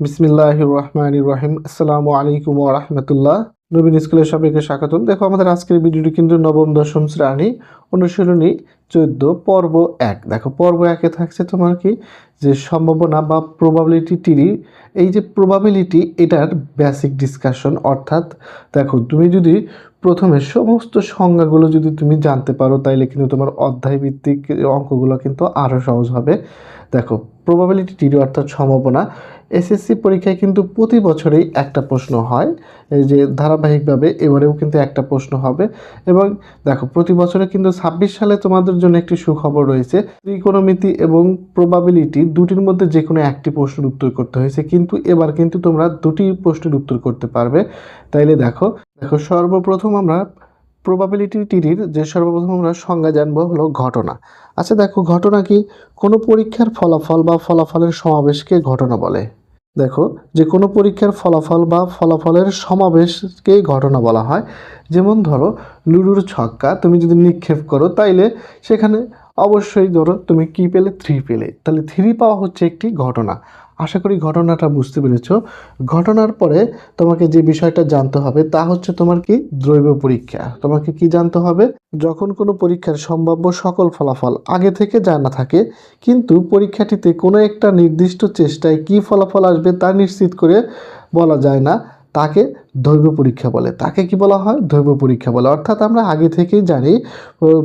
বিসমিল্লাহ রহমান রহিম আসসালামু আলাইকুম রহমতুল্লাহ নবীন স্কুলের সবাইকে স্বাগতম। দেখো, আমাদের আজকের ভিডিওটি কিন্তু নবম, দশম শ্রেণি অনুশীলনী চোদ্দ, পর্ব এক। দেখো, পর্ব একে থাকছে তোমার কি? যে সম্ভাবনা বা প্রবাবিলিটি টিরি এই যে প্রবাবিলিটি এটার বেসিক ডিসকাশন অর্থাৎ, দেখো, তুমি যদি প্রথমে সমস্ত সংজ্ঞাগুলো যদি তুমি জানতে পারো, তাইলে কিন্তু তোমার অধ্যায় ভিত্তিক অঙ্কগুলো কিন্তু আরও সহজ হবে। দেখো প্রবাবিলিটি টিরি অর্থাৎ সম্ভাবনা এসএসসি পরীক্ষায় কিন্তু প্রতি বছরেই একটা প্রশ্ন হয়। এই যে ধারাবাহিকভাবে এবারেও কিন্তু একটা প্রশ্ন হবে। এবং দেখো, প্রতি বছরে কিন্তু ছাব্বিশ সালে তোমাদের জন্য একটি সুখবর রয়েছে। ত্রিকোণমিতি এবং প্রবাবিলিটি দুটির মধ্যে যে কোনো একটি প্রশ্নের উত্তর করতে হয়েছে। কিন্তু এবার কিন্তু তোমরা দুটি প্রশ্নের উত্তর করতে পারবে। তাইলে দেখো দেখো, সর্বপ্রথম আমরা প্রবাবিলিটি টিরির যে সর্বপ্রথম আমরা সংজ্ঞা জানব হলো ঘটনা। আচ্ছা দেখো, ঘটনা কি? কোনো পরীক্ষার ফলাফল বা ফলাফলের সমাবেশকে ঘটনা বলে। দেখো যে কোনো পরীক্ষার ফলাফল বা ফলাফলের সমাবেশকে ঘটনা বলা হয়। যেমন ধরো, লুডুর ছক্কা, তুমি যদি নিক্ষেপ করো, তাইলে সেখানে অবশ্যই ধরো তুমি কি পেলে? থ্রি পেলে। তাহলে থ্রি পাওয়া হচ্ছে একটি ঘটনা। আশা করি ঘটনাটা বুঝতে পেরেছ। ঘটনার পরে তোমাকে যে বিষয়টা জানতে হবে তা হচ্ছে তোমার কি দ্রৈব পরীক্ষা। তোমাকে কি জানতে হবে? যখন কোনো পরীক্ষার সম্ভাব্য সকল ফলাফল আগে থেকে জানা থাকে, কিন্তু পরীক্ষাটিতে কোনো একটা নির্দিষ্ট চেষ্টায় কি ফলাফল আসবে তা নিশ্চিত করে বলা যায় না। তাকে দৈব পরীক্ষা বলে। তাকে কি বলা হয়? দৈব পরীক্ষা বলে। অর্থাৎ আমরা আগে থেকেই জানি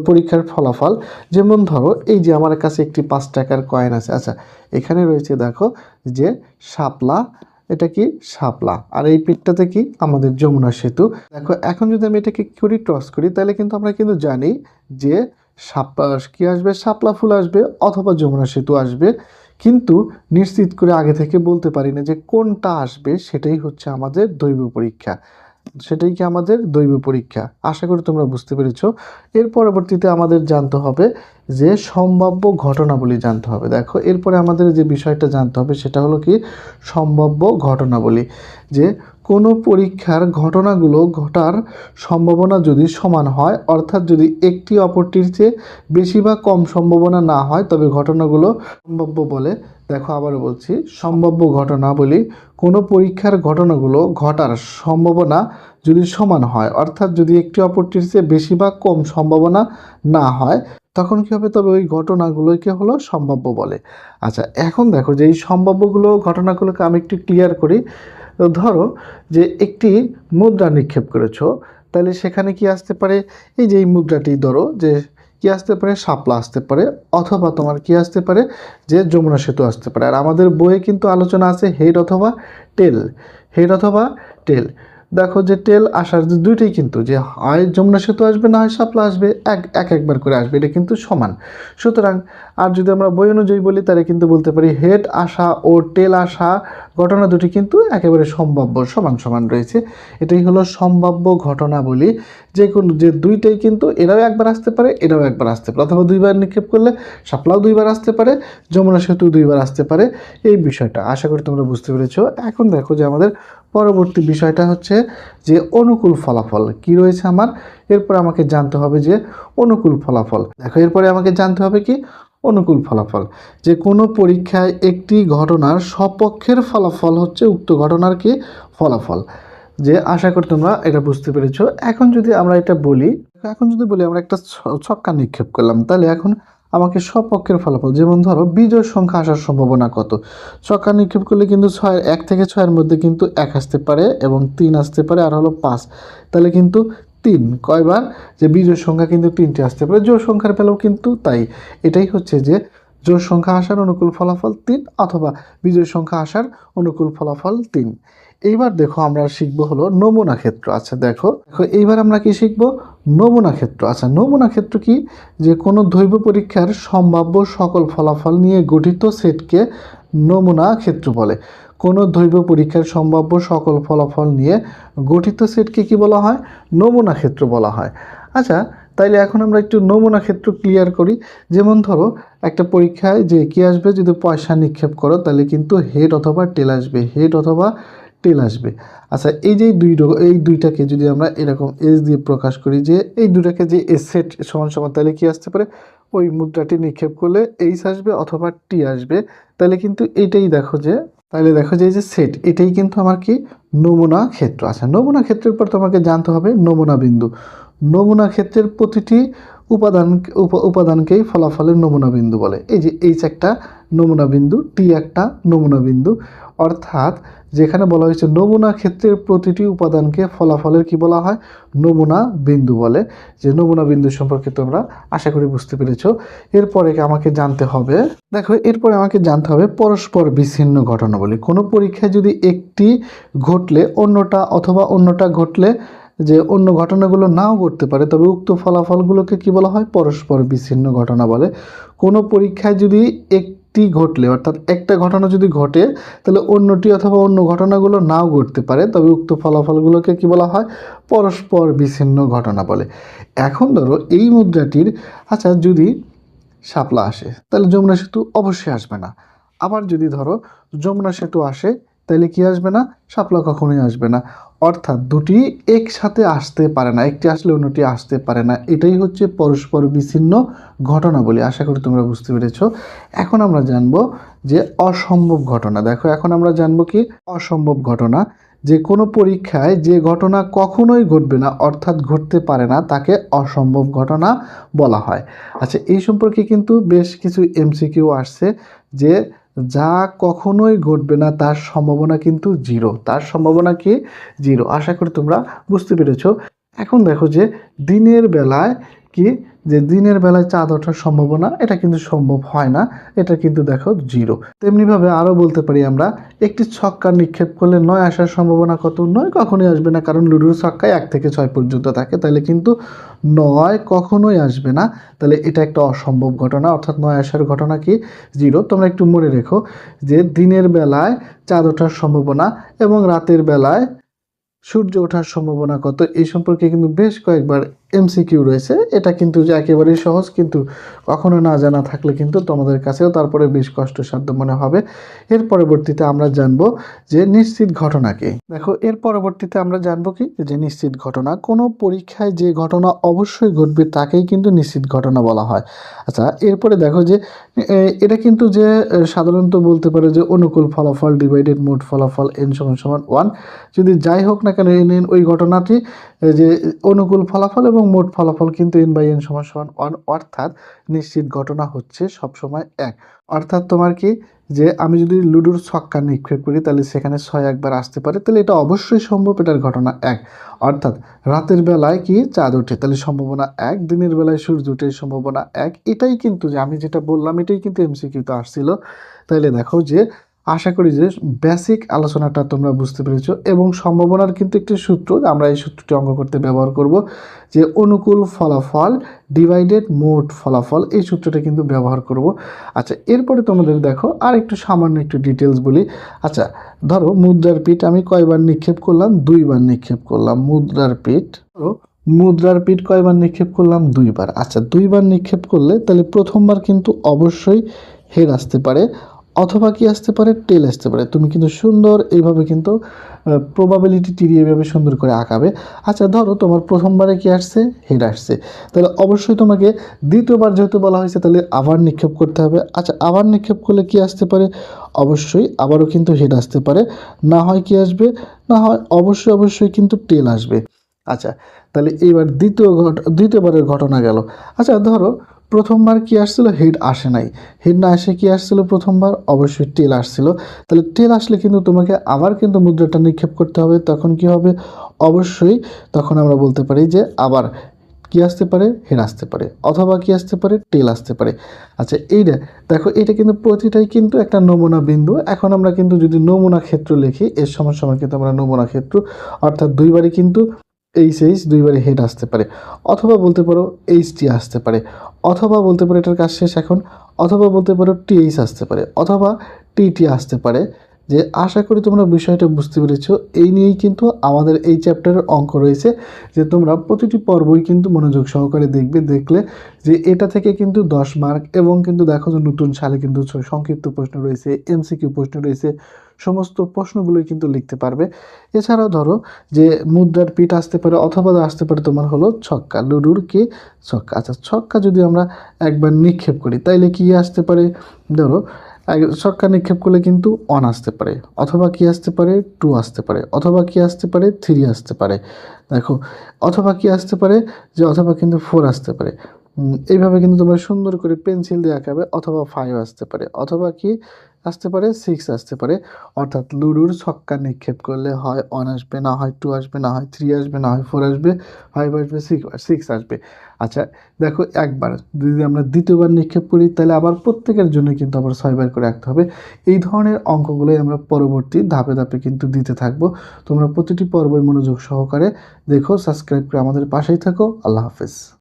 পরীক্ষার ফলাফল। যেমন ধরো, এই যে আমার কাছে একটি পাঁচ টাকার কয়েন আছে। আচ্ছা এখানে রয়েছে দেখো যে শাপলা, এটা কি? শাপলা। আর এই পিঠটাতে কি? আমাদের যমুনা সেতু। দেখো, এখন যদি আমি এটাকে কি করি টস করি, তাহলে কিন্তু আমরা কিন্তু জানি যে সাপ কি আসবে? শাপলা ফুল আসবে অথবা যমুনা সেতু আসবে। কিন্তু নিশ্চিত করে আগে থেকে বলতে পারি না যে কোনটা আসবে, সেটাই হচ্ছে আমাদের দৈব পরীক্ষা। সেটাই কি আমাদের দৈব পরীক্ষা? আশা করি তোমরা বুঝতে পেরেছ। এর পরবর্তীতে আমাদের জানতে হবে যে সম্ভাব্য ঘটনাবলী জানতে হবে। দেখো, এরপরে আমাদের যে বিষয়টা জানতে হবে সেটা হলো কি সম্ভাব্য ঘটনাবলী। যে কোনো পরীক্ষার ঘটনাগুলো ঘটার সম্ভাবনা যদি সমান হয়, অর্থাৎ যদি একটি অপরটির চেয়ে বেশি বা কম সম্ভাবনা না হয়, তবে ঘটনাগুলো সম্ভাব্য বলে, দেখো আবার বলছি, সম্ভাব্য ঘটনা বলি, কোনো পরীক্ষার ঘটনাগুলো ঘটার সম্ভাবনা যদি সমান হয়, অর্থাৎ যদি একটি অপরটির চেয়ে বেশি বা কম সম্ভাবনা না হয়, তখন কী হবে? তবে ওই ঘটনাগুলোকে হলো? সম্ভাব্য বলে। আচ্ছা এখন দেখো যে এই সম্ভাব্যগুলো, ঘটনাগুলোকে আমি একটু ক্লিয়ার করি। ধরো যে একটি মুদ্রা নিক্ষেপ করেছ, তাহলে সেখানে কি আসতে পারে? এই যে এই মুদ্রাটি ধরো যে কি আসতে পারে? শাপলা আসতে পারে, অথবা তোমার কি আসতে পারে? যে যমুনা সেতু আসতে পারে। আর আমাদের বইয়ে কিন্তু আলোচনা আছে হেড অথবা টেল। হেড অথবা টেল। দেখো যে টেল আসার দুইটাই কিন্তু, যে হয় যমুনা সেতু আসবে, না হয় শাপলা আসবে, এক এক একবার করে আসবে, এটা কিন্তু সমান। সুতরাং, আর যদি আমরা বই অনুযায়ী বলি, তাহলে কিন্তু বলতে পারি হেড আসা ও টেল আসা ঘটনা দুটি কিন্তু একেবারে সম্ভাব্য, সমান সমান রয়েছে। এটাই হলো সম্ভাব্য ঘটনা বলি, যে কোনো, যে দুইটাই কিন্তু এরাও একবার আসতে পারে, এরাও একবার আসতে পারে। অথবা দুইবার নিক্ষেপ করলে শাপলাও দুইবার আসতে পারে, যমুনা সেতু দুইবার আসতে পারে, এই বিষয়টা। আশা করি তোমরা বুঝতে পেরেছ। এখন দেখো যে আমাদের পরবর্তী বিষয়টা হচ্ছে যে অনুকূল ফলাফল কি রয়েছে আমার? এরপর আমাকে জানতে হবে যে অনুকূল ফলাফল। দেখো, এরপরে আমাকে জানতে হবে কি? অনুকূল ফলাফল। যে কোনো পরীক্ষায় একটি ঘটনার সপক্ষের ফলাফল হচ্ছে উক্ত ঘটনার কি? ফলাফল। যে আশা করি তোমরা এটা বুঝতে পেরেছ। এখন যদি আমরা এটা বলি, এখন যদি বলি আমরা একটা ছক্কা নিক্ষেপ করলাম, তাহলে এখন আমাকে সপক্ষের ফলাফল। যেমন ধরো বিজয় সংখ্যা আসার সম্ভাবনা কত? ছক্কা নিক্ষেপ করলে কিন্তু ছয় এক থেকে ছয়ের মধ্যে কিন্তু এক আসতে পারে এবং তিন আসতে পারে, আর হলো পাঁচ। তাহলে কিন্তু তিন। কয়বার? যে বিজয় সংখ্যা কিন্তু তিনটে আসতে পারে। জোর সংখ্যার পেলেও কিন্তু তাই। এটাই হচ্ছে যে, জোর সংখ্যা আসার অনুকূল ফলাফল তিন অথবা বিজয় সংখ্যা আসার অনুকূল ফলাফল তিন। এইবার দেখো আমরা শিখব হলো নমুনা ক্ষেত্র। আচ্ছা দেখো দেখো, এইবার আমরা কি শিখব? নমুনা ক্ষেত্র। আচ্ছা নমুনা ক্ষেত্র কি? যে কোনো দৈব পরীক্ষার সম্ভাব্য সকল ফলাফল নিয়ে গঠিত সেটকে নমুনা ক্ষেত্র বলে। কোনো দৈব পরীক্ষার সম্ভাব্য সকল ফলাফল নিয়ে গঠিত সেটকে কি বলা হয়? নমুনা ক্ষেত্র বলা হয়। আচ্ছা তাইলে এখন আমরা একটু নমুনা ক্ষেত্র ক্লিয়ার করি। যেমন ধরো, একটা পরীক্ষায় যে কি আসবে? যদি পয়সা নিক্ষেপ করো তাহলে কিন্তু হেড অথবা টেল আসবে। হেড অথবা টেল আসবে। আচ্ছা এই যে দুই এই দুইটাকে যদি আমরা এরকম এস দিয়ে প্রকাশ করি যে, এই দুটাকে যে এস সেট সমান সমান, তাহলে কী আসতে পারে? ওই মুদ্রাটি নিক্ষেপ করলে এইচ আসবে অথবা টি আসবে। তাহলে কিন্তু এইটাই দেখো যে, তাহলে দেখো যে এই যে সেট, এটাই কিন্তু আমার কি? নমুনা ক্ষেত্র। আচ্ছা নমুনা ক্ষেত্রের পর তোমাকে জানতে হবে নমুনা বিন্দু। নমুনা ক্ষেত্রের প্রতিটি উপাদান, উপ- উপাদানকেই ফলাফলের নমুনা বিন্দু বলে। এই যে এইচ একটা নমুনা বিন্দু টি একটা নমুনা বিন্দু। অর্থাৎ যেখানে বলা হয়েছে নমুনা ক্ষেত্রের প্রতিটি উপাদানকে ফলাফলের কি বলা হয়? নমুনা বিন্দু বলে। যে নমুনা বিন্দু সম্পর্কে তোমরা আশা করি বুঝতে পেরেছ। এরপরে আমাকে জানতে হবে, দেখো, এরপরে আমাকে জানতে হবে পরস্পর বিচ্ছিন্ন ঘটনা ঘটনাবলী কোনো পরীক্ষায় যদি একটি ঘটলে অন্যটা অথবা অন্যটা ঘটলে যে অন্য ঘটনাগুলো নাও ঘটতে পারে, তবে উক্ত ফলাফলগুলোকে কি বলা হয়? পরস্পর বিচ্ছিন্ন ঘটনা বলে কোনো পরীক্ষায় যদি একটি ঘটলে, অর্থাৎ একটা ঘটনা যদি ঘটে, তাহলে অন্যটি অথবা অন্য ঘটনাগুলো নাও ঘটতে পারে। তবে উক্ত ফলাফলগুলোকে কি বলা হয়? পরস্পর বিচ্ছিন্ন ঘটনা বলে। এখন ধরো এই মুদ্রাটির আচ্ছা যদি শাপলা আসে, তাহলে যমুনা সেতু অবশ্যই আসবে না। আবার যদি ধরো যমুনা সেতু আসে তাহলে কি আসবে না? শাপলা কখনোই আসবে না। অর্থাৎ দুটি একসাথে আসতে পারে না, একটি আসলে অন্যটি আসতে পারে না। এটাই হচ্ছে পরস্পর বিচ্ছিন্ন ঘটনাবলী আশা করি তোমরা বুঝতে পেরেছ। এখন আমরা জানব যে অসম্ভব ঘটনা। দেখো, এখন আমরা জানব কি? অসম্ভব ঘটনা। যে কোনো পরীক্ষায় যে ঘটনা কখনোই ঘটবে না, অর্থাৎ ঘটতে পারে না, তাকে অসম্ভব ঘটনা বলা হয়। আচ্ছা এই সম্পর্কে কিন্তু বেশ কিছু এমসিকিউ আসছে যে যা কখনোই ঘটবে না, তার সম্ভাবনা কিন্তু জিরো তার সম্ভাবনা কি? জিরো আশা করি তোমরা বুঝতে পেরেছ। এখন দেখো যে দিনের বেলায় কি যে দিনের বেলায় চাঁদ ওঠার সম্ভাবনা, এটা কিন্তু সম্ভব হয় না, এটা কিন্তু দেখো জিরো। তেমনিভাবে আরও বলতে পারি আমরা, একটি ছক্কা নিক্ষেপ করলে নয় আসার সম্ভাবনা কত? নয় কখনোই আসবে না, কারণ লুডুর ছক্কায় এক থেকে ছয় পর্যন্ত থাকে, তাহলে কিন্তু নয় কখনোই আসবে না। তাহলে এটা একটা অসম্ভব ঘটনা, অর্থাৎ নয় আসার ঘটনা কি? জিরো। তোমরা একটু মনে রেখো যে দিনের বেলায় চাঁদ ওঠার সম্ভাবনা এবং রাতের বেলায় সূর্য ওঠার সম্ভাবনা কত? এই সম্পর্কে কিন্তু বেশ কয়েকবার এমসিকিউ রয়েছে। এটা কিন্তু যে একেবারেই সহজ, কিন্তু কখনো না জানা থাকলে কিন্তু তোমাদের কাছেও তারপরে বেশ কষ্টসাধ্য মনে হবে। এর পরবর্তীতে আমরা জানব যে নিশ্চিত ঘটনা কি। দেখো, এর পরবর্তীতে আমরা জানব কি? যে নিশ্চিত ঘটনা, কোনো পরীক্ষায় যে ঘটনা অবশ্যই ঘটবে তাকেই কিন্তু নিশ্চিত ঘটনা বলা হয়। আচ্ছা এরপরে দেখো যে এটা কিন্তু যে সাধারণত বলতে পারে যে অনুকূল ফলাফল ডিভাইডেড মোট ফলাফল এন সমান সমান ওয়ান যদি যাই হোক না কেন এন ওই ঘটনাটি যে অনুকূল ফলাফল এবং মোট ফলাফল কিন্তু এন বাই এন সমান সমান ওয়ান অর্থাৎ নিশ্চিত ঘটনা হচ্ছে সবসময় এক। অর্থাৎ তোমার কি? যে আমি যদি লুডুর ছক্কা নিক্ষেপ করি, তাহলে সেখানে ছয় একবার আসতে পারে, তাহলে এটা অবশ্যই সম্ভব, এটার ঘটনা এক। অর্থাৎ রাতের বেলায় কি? চাঁদ ওঠে, তাহলে সম্ভাবনা এক। দিনের বেলায় সূর্য ওঠে, সম্ভাবনা এক। এটাই কিন্তু যে আমি যেটা বললাম, এটাই কিন্তু এমসিকিউতে আসছিল। তাহলে দেখো যে আশা করি যে বেসিক আলোচনাটা তোমরা বুঝতে পেরেছ এবং সম্ভাবনার কিন্তু একটি সূত্র আমরা এই সূত্রটি অঙ্ক করতে ব্যবহার করব যে অনুকূল ফলাফল ডিভাইডেড মোট ফলাফল এই সূত্রটা কিন্তু ব্যবহার করব। আচ্ছা এরপরে তোমাদের দেখো আর একটু সামান্য একটু ডিটেলস বলি। আচ্ছা ধরো মুদ্রার পিঠ আমি কয়বার নিক্ষেপ করলাম? দুইবার নিক্ষেপ করলাম। মুদ্রার পিঠ, ধরো মুদ্রার পিঠ কয়বার নিক্ষেপ করলাম? দুইবার। আচ্ছা দুইবার নিক্ষেপ করলে তাহলে প্রথমবার কিন্তু অবশ্যই হেড আসতে পারে। অথবা কি আসতে পারে টেল আসতে পারে। তুমি কিন্তু সুন্দর, এইভাবে কিন্তু প্রবাবিলিটি এইভাবে সুন্দর করে আঁকাবে। আচ্ছা ধরো তোমার প্রথমবারে কি আসছে? হেড আসছে। তাহলে অবশ্যই তোমাকে দ্বিতীয়বার যেহেতু বলা হয়েছে, তাহলে আবার নিক্ষেপ করতে হবে। আচ্ছা আবার নিক্ষেপ করলে কি আসতে পারে? অবশ্যই আবারও কিন্তু হেড আসতে পারে। না হয় কি আসবে? না হয় অবশ্যই অবশ্যই কিন্তু টেল আসবে। আচ্ছা তাহলে এইবার দ্বিতীয় ঘট, দ্বিতীয়বারের ঘটনা গেল। আচ্ছা ধরো প্রথমবার কি আসছিল? হেড আসে নাই। হেড না এসে কি আসছিল প্রথমবার? অবশ্যই টেল আসছিল। তাহলে টেল আসলে কিন্তু তোমাকে আবার কিন্তু মুদ্রাটা নিক্ষেপ করতে হবে। তখন কি হবে? অবশ্যই তখন আমরা বলতে পারি যে আবার কি আসতে পারে? হেড আসতে পারে। অথবা কি আসতে পারে? টেল আসতে পারে। আচ্ছা এইটা দেখো, এটা কিন্তু প্রতিটাই কিন্তু একটা নমুনা বিন্দু। এখন আমরা কিন্তু যদি নমুনা ক্ষেত্র লিখি, এর সমান সময় কিন্তু আমরা নমুনা ক্ষেত্র। অর্থাৎ দুইবারই কিন্তু এইচ এইচ দুইবারে হেড আসতে পারে। অথবা বলতে পারো এইচ টি আসতে পারে। অথবা বলতে পারো এটার কাজ শেষ এখন। অথবা বলতে পারো টিএইচ আসতে পারে। অথবা টিটি আসতে পারে। যে আশা করি তোমরা বিষয়টা বুঝতে পেরেছ। এই নিয়েই কিন্তু আমাদের এই চ্যাপ্টারের অঙ্ক রয়েছে। যে তোমরা প্রতিটি পর্বই কিন্তু মনোযোগ সহকারে দেখবে, দেখলে যে এটা থেকে কিন্তু দশ মার্ক এবং কিন্তু দেখো যে নতুন সালে কিন্তু সংক্ষিপ্ত প্রশ্ন রয়েছে এমসিকিউ প্রশ্ন রয়েছে সমস্ত প্রশ্নগুলোই কিন্তু লিখতে পারবে। এছাড়াও ধরো যে মুদ্রার পিঠ আসতে পারে অথবা আসতে পারে তোমার হলো ছক্কা, লুডুর কে ছক্কা। আচ্ছা ছক্কা যদি আমরা একবার নিক্ষেপ করি, তাইলে কি আসতে পারে? ধরো ছক্কা নিক্ষেপ করলে কিন্তু অন আসতে পারে, অথবা কি আসতে পারে? টু আসতে পারে, অথবা কি আসতে পারে? থ্রি আসতে পারে। দেখো, অথবা কি আসতে পারে? যে অথবা কিন্তু ফোর আসতে পারে। এইভাবে কিন্তু তোমরা সুন্দর করে পেন্সিল দিয়ে আঁকাবে অথবা ফাইভ আসতে পারে, অথবা কি আসতে পারে সিক্স আসতে পারে। অর্থাৎ লুডুর ছক্কা নিক্ষেপ করলে হয় ওয়ান আসবে, না হয় টু আসবে, না হয় থ্রি আসবে, না হয় ফোর আসবে ফাইভ আসবে সিক্স সিক্স আসবে। আচ্ছা দেখো একবার, যদি আমরা দ্বিতীয়বার নিক্ষেপ করি, তাহলে আবার প্রত্যেকের জন্য কিন্তু আবার ছয়বার করে রাখতে হবে। এই ধরনের অঙ্কগুলোই আমরা পরবর্তী ধাপে ধাপে কিন্তু দিতে থাকব। তোমরা প্রতিটি পর্বই মনোযোগ সহকারে দেখো সাবস্ক্রাইব করে আমাদের পাশেই থাকো। আল্লাহ হাফেজ।